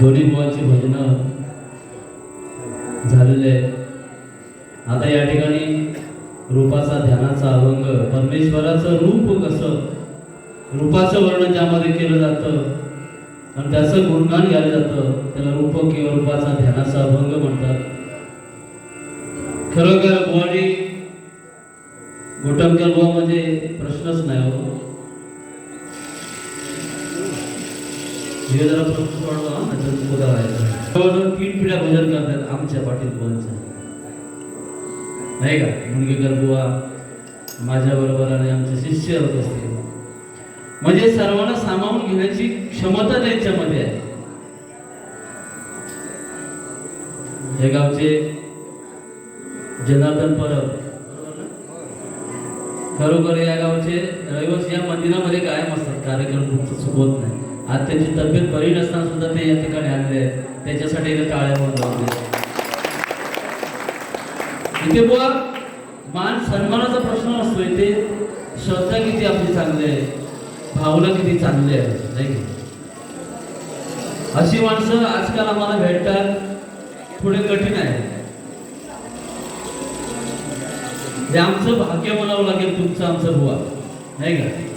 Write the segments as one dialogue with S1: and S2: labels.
S1: दोन्ही बुवांची भजनं झालेले आहेत. आता या ठिकाणी रूपाचा ध्यानाचा अभंग परमेश्वराचं रूप कसं? रूपाचं वर्णन ज्यामध्ये केलं जातं आणि त्याचं गुणगान गायलं जातं त्याला रूप किंवा रूपाचा ध्यानाचा अभंग म्हणतात. खरोखर बुवाडी गोटमकर बुवा म्हणजे प्रश्नच नाही हो. जवळजवळ तीन पिढ्या भजन करतात आमच्या पाटील बुवांचं नाही का मुंडगेकर बुवा माझ्या बरोबर आणि आमचे शिष्य होत असते म्हणजे सर्वांना सामावून घेण्याची क्षमता त्यांच्यामध्ये आहे हे गावचे जनार्दन परब खरोखर या गावचे रहिवासी या मंदिरामध्ये कायम असतात. कार्यक्रम तुमचं चुकवत नाही. आज त्यांची तब्येत बरी नसताना सुद्धा ते या ठिकाणी आलेले आहेत. त्याच्यासाठी टाळ्या इथे बुवा मान सन्मानाचा प्रश्न नसतो. इथे श्रद्धा किती आपली चांगली आहे? भावना किती चांगली आहे? नाही अशी माणसं आजकाल आम्हाला भेटतात. थोडे कठीण आहे. हे आमचं भाग्य म्हणावं लागेल तुमचं आमचं बुवा. नाही का?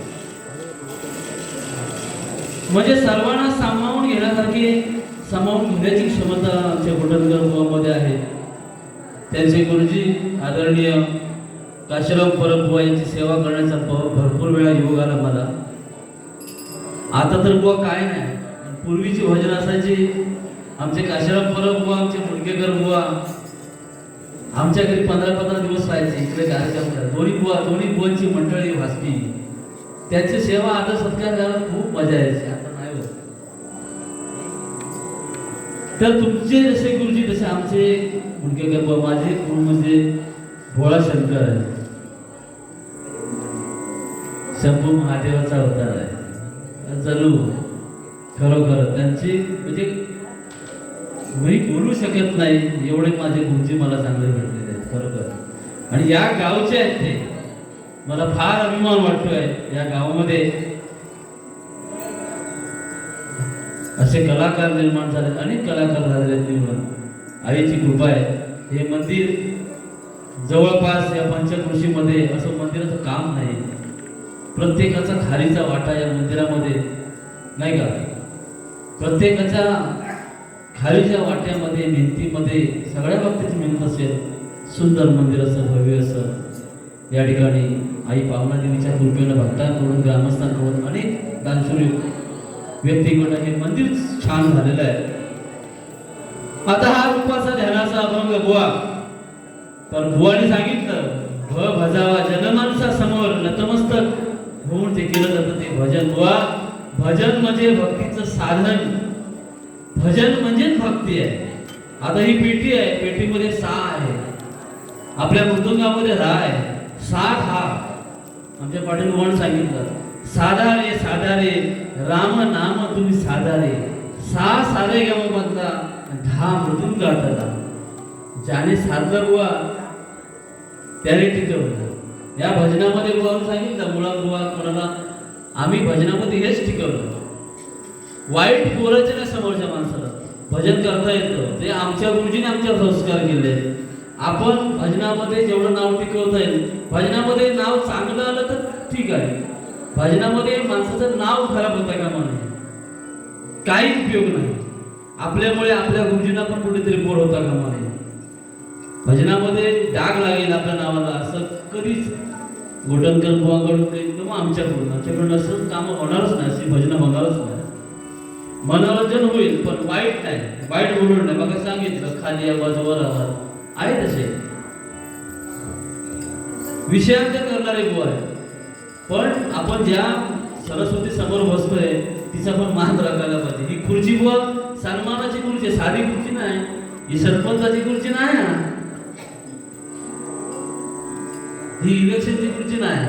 S1: म्हणजे सर्वांना सामावून घेण्यासारखी सामावून घेण्याची क्षमता आमच्या कुटुंबकर बुवामध्ये आहे. त्यांचे गुरुजी आदरणीय काशीराम परब यांची सेवा करण्याचा भरपूर वेळा योग आला मला. आता तर बुवा काय नाही. पूर्वीची भजन असायची आमचे काशीराम परब आमचे मुंडकेकर बुवा आमच्या घरी पंधरा पंधरा दिवस राहायचे इकडे कार्यक्रम दोन्ही बुवा दोन्ही बुवांची मंडळी भासती त्यांची सेवा आदर सत्कार करायला खूप मजा यायची आता नाही होत. तर तुमचे जसे गुरुजी तसे आमचे मुलगे माझे गुरु म्हणजे भोळा शंकर आहे शंभू महादेवाचा अवतार आहे. चालू. खरोखर त्यांची म्हणजे मी बोलू शकत नाही एवढे माझे गुरुजी मला चांगले भेटलेले आहेत खरोखर. आणि या गावचे आहेत ते. मला फार अभिमान वाटतोय या गावामध्ये. असे कलाकार निर्माण झाले अनेक कलाकार झालेले आहेत आईची कृपा आहे. हे मंदिर जवळपास या पंचकृषीमध्ये असं मंदिराचं काम नाही. प्रत्येकाचा खारीचा वाटा या मंदिरामध्ये नाही का? प्रत्येकाच्या खारीच्या वाट्यामध्ये भिंतीमध्ये सगळ्या बाबतीत मेहनत असेल सुंदर मंदिर असं भव्य असं. या ठिकाणी आई पावना देवीच्या कृपेनं भक्तांकडून ग्रामस्थांकडून अनेक दानशूर व्यक्तीकडून हे मंदिर छान झालेलं आहे. आता हा रूपाचा ध्यानाचा अभंग बुवा. पण बुवाने सांगितलं भ भजावा जनमानसा समोर नतमस्तक. होऊन ते केलं जातं ते भजन बुवा. भजन म्हणजे भक्तीचं साधन. भजन म्हणजेच भक्ती आहे. आता ही पेटी आहे पेटीमध्ये सा आहे. आपल्या मृदुंगामध्ये रा आहे. साठ हा. आमच्या पाटील वन सांगितलं साधा रे साधा रे राम नाम तुम्ही साधा रे. सा साधे ग दहा मृदून गाठला ज्याने साधलं बुवा त्याने टिकवलं या भजनामध्ये बुवा सांगितलं मुळा बुवा कोणाला आम्ही भजनामध्ये हेच टिकवलं. वाईट बोलायचं नाही समोरच्या माणसाला. भजन करता येतं. ते आमच्या गुरुजीने आमच्यावर संस्कार केले. आपण भजनामध्ये जेवढं नाव टिकवता येईल भजनामध्ये नाव चांगलं आलं तर ठीक आहे. भजनामध्ये माणसाचं नाव खराब होता कामा नये काही उपयोग नाही. आपल्यामुळे आपल्या गुरुजींना पण कुठेतरी बोर होता कामा नये भजनामध्ये डाग लागेल आपल्या नावाला असं कधीच. गोटनकर बुवाकडून किंवा आमच्याकडून आमच्याकडून असं कामं होणारच नाही. अशी भजनं होणारच नाही. मनोरंजन होईल पण वाईट नाही. वाईट बोलून नाही. बघा सांगितलं खाली आवाज वर आवाज. आहे तसे विषयांतर करणारे बुवा आहे पण आपण ज्या सरस्वती समोर बसतोय तिचा पण मान राखायला पाहिजे. ही खुर्ची बुवा सन्मानाची खुर्ची आहे, साधी खुर्ची नाही. ही सरपंचाची खुर्ची नाही. ना ही इलेक्शनची खुर्ची नाही.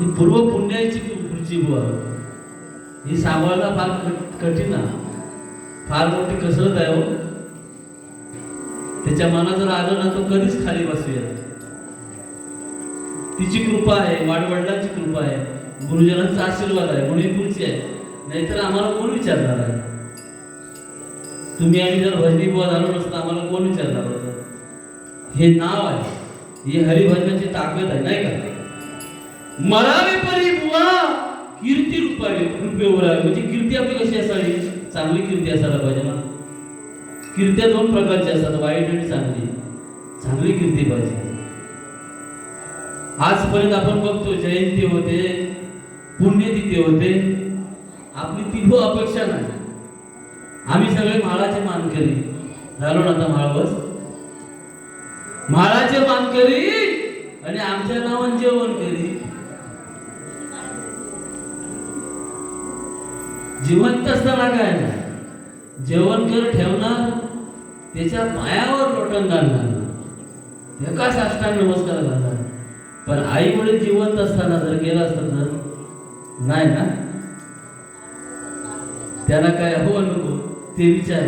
S1: ही पूर्व पुण्याची खुर्ची बुवा. ही सांभाळणं फार कठीण ना फार मोठी कसरत आहे हो. त्याच्या मनात जर आलं ना तो कधीच खाली बसेल तिची कृपा आहे वाडवडिलांची कृपा आहे. गुरुजनांचा आशीर्वाद आहे म्हणून ही आहे. नाहीतर आम्हाला कोण विचारणार आहे? तुम्ही आम्ही जर भजनी बुवा झालो नसतं आम्हाला कोण विचारणार होतं? हे नाव आहे. हे हरिभजनाची ताकद आहे नाही का? मरावे परी बुवा कीर्ती रूपावे रूपे उरावे. म्हणजे कीर्ती आपली कशी असावी? चांगली कीर्ती असायला पाहिजे ना. कीर्त्या दोन प्रकारच्या असतात वाईट आणि चांगली. चांगली कीर्ती पाहिजे. आजपर्यंत आपण बघतो जयंती होते पुण्यतिथी होते. आपली तिथो अपेक्षा नाही. आम्ही सगळे माळाचे मानकरी. झालो ना आता माळवस? माळाचे मानकरी आणि आमच्या नावान जेवण करी. जिवंत असताना काय नाही. जेवण कर ठेवणार. त्याच्या पायावर लोटण घालणार एका साष्टांग नमस्कार घालणार पण आई वडील जिवंत असताना जर गेला असता तर? नाही ना? त्याला काय हो नको ते विचार.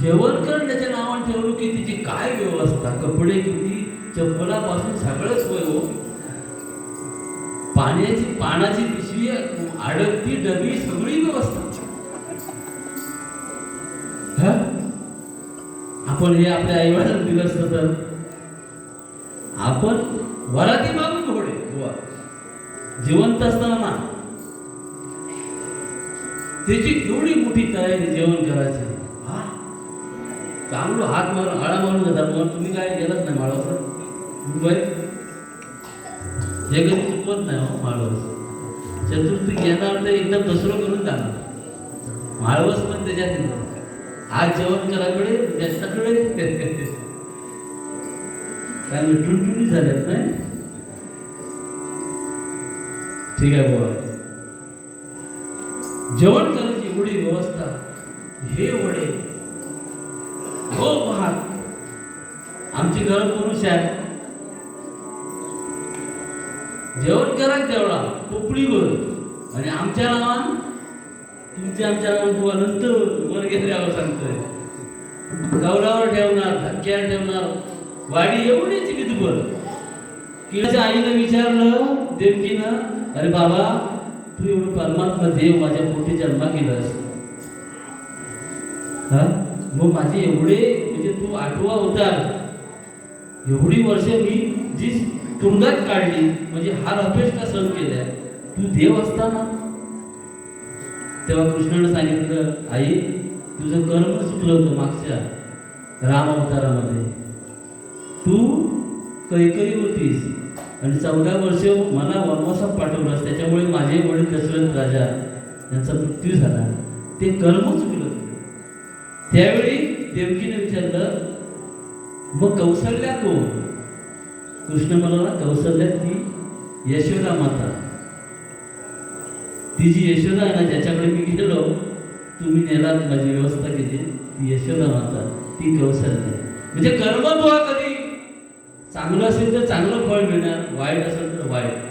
S1: जेवण करून त्याच्या नावाने ठेवलं की तिची काय व्यवस्था? कपडे किती? चप्पलापासून सगळंच होय हो. पाण्याची पानाची पिशवी अडकती डबी सगळी व्यवस्था. आपण हे आपल्या आई वडिलांना दिलं असतं तर? आपण वराती मागून घोडे बुवा. जिवंत असताना ना त्याची केवढी मोठी तयारी जेवण करायची. हा? चांगलं हात मारून आळा मारून जातात मग तुम्ही काय गेलाच नाही माळावर मुंबई हे कधी चुकवत नाही हो माळवस चतुर्थी घेणार तर एकदम दसरं करून जाणार माळवस पण त्याच्यात आज जेवण कराकडे त्याच्याकडे काय म्हणजे टुनटुनी झाल्यात नाही ठीक आहे बुवा. जेवण करायची एवढी व्यवस्था हे वडे. हो भात आमची घर पुरुष आहे जेवण करा तेवढा पोपळीवर आणि आमच्या नावान तुमच्या आमच्या नावान नंतर वर घेतल्यावर सांगतोय. गौरावर ठेवणार धक्क्यावर ठेवणार. वाडी एवढीच विधुबर किळच्या आईनं विचारलं देवकीनं अरे बाबा तू एवढं परमात्मा देव माझ्या पोटी जन्मा केलास. हा? मग माझे एवढे म्हणजे तू आठवा होता एवढी वर्ष मी जी तुरुंगात काढली म्हणजे हार अपेक्षा सहन केल्या तू देव असताना तेव्हा कृष्णानं सांगितलं आई तुझं कर्म चुकलं होतं मागच्या राम अवतारामध्ये तू कैकरी होतीस आणि चौदा वर्ष मला वनवासात पाठवलंस. त्याच्यामुळे माझे वडील दशरथ राजा यांचा मृत्यू झाला. ते कर्म चुकलं त्यावेळी देवकीने विचारलं मग कौशल्या कोण? कृष्ण म्हणाला कौशल्या ती यशोदा माता. ती जी यशोदा आहे ना ज्याच्याकडे मी गेलो तुम्ही नेलात माझी व्यवस्था केली. ती यशोदा माता ती कौशल्य म्हणजे कर्म बुवा कधी? चांगलं असेल तर चांगलं फळ मिळणार वाईट असेल तर वाईट.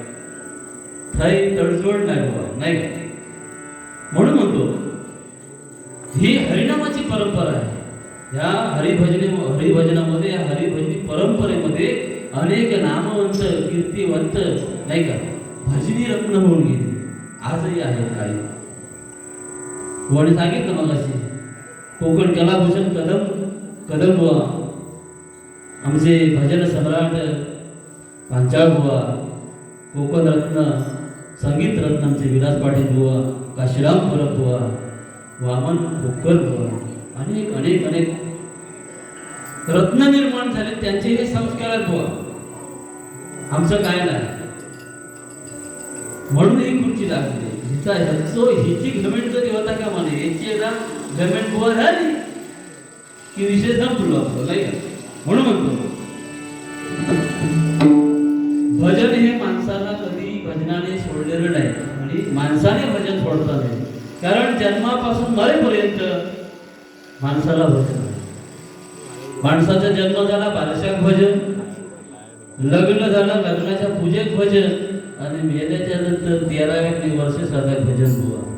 S1: थै तडजोड नाही बुवा नाही म्हणून म्हणतो ही हरिनामाची परंपरा आहे. ह्या हरिभजने हरिभजनामध्ये या हरिभजनी परंपरेमध्ये अनेक नामवंत कीर्तिवंत नाही का? भजनी रत्न होऊन गेली. आजही आहेत काही. कोणी सांगितलं मग अशी कोकण कलाभूषण कदम कदम बुवा. आमचे भजन सम्राट पांचाळ बुवा कोकण रत्न संगीत रत्न आमचे विलास पाटील बुवा काशीराम परब बुवा वामन खोकर बुवा. अनेक अनेक अनेक रत्न निर्माण झाले त्यांचे हे संस्कार आहेत बुवा. आमचं काय नाही. म्हणून ही खुर्ची लागली. हिचा ह्याचो हिची घमेंट जरी होता का म्हणे याची एकदा घमेंट वर आली की विषय संपलो आपलं नाही म्हणून म्हणतो. भजन हे माणसाला कधी भजनाने सोडलेलं नाही आणि माणसाने भजन सोडता नाही. कारण जन्मापासून मरेपर्यंत माणसाला भजन माणसाचा जन्म झाला बालशाक भजन लग्न झालं लग्नाच्या पूजेत भजन आणि मेल्याच्या नंतर तेराव्या वर्ष साधा भजन बुवा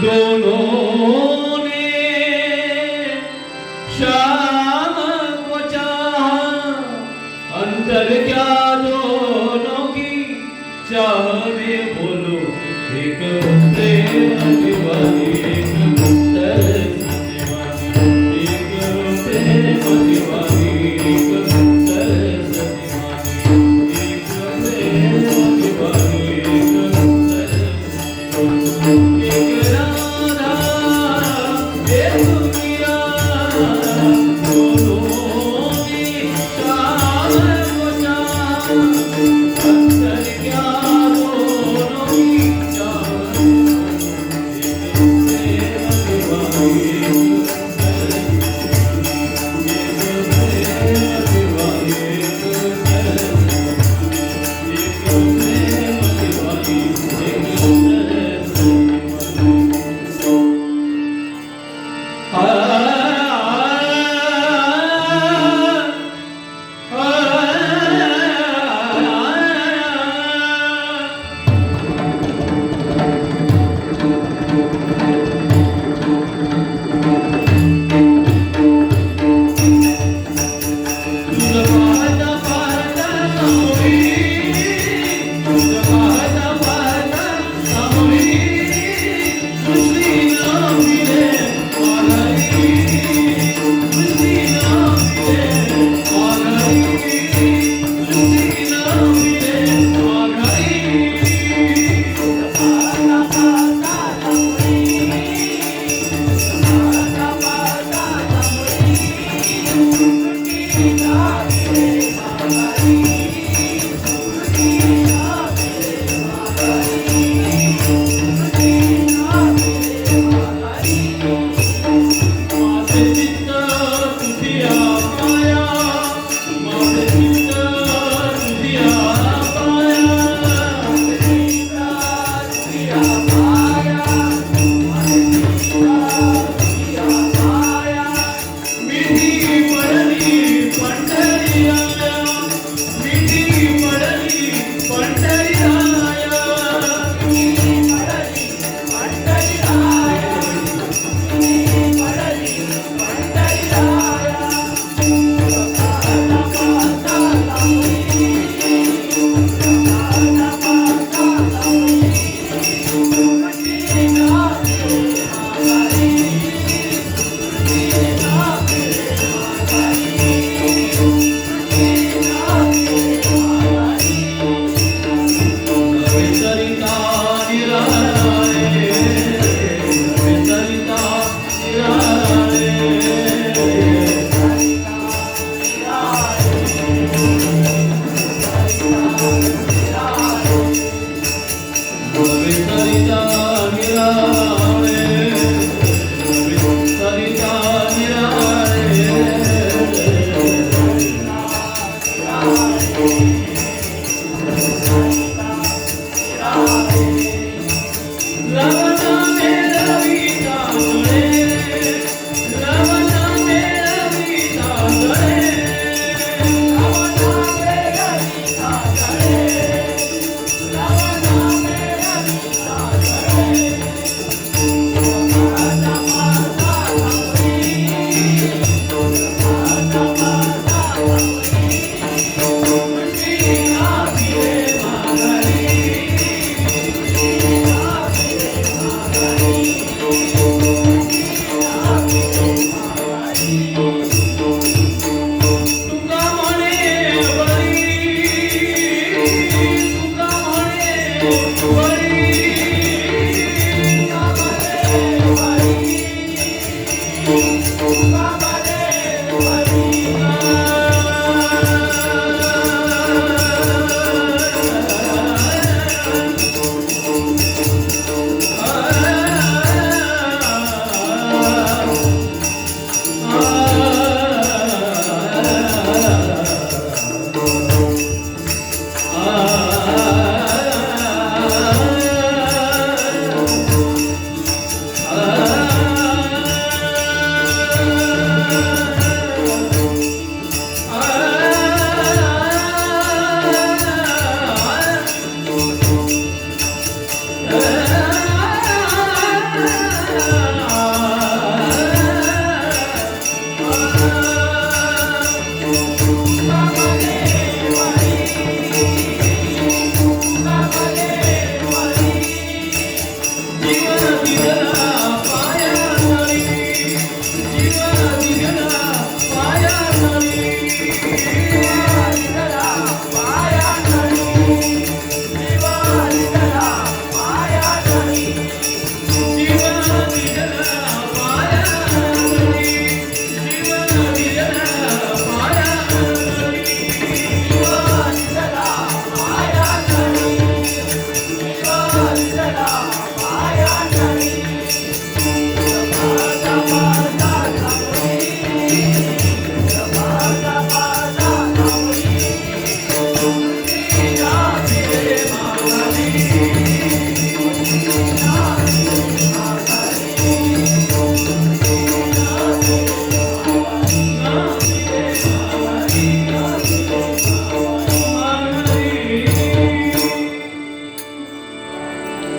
S1: दोनोने श्याम त्वचा क्या दोनों की चाह में बोलो एक बंदे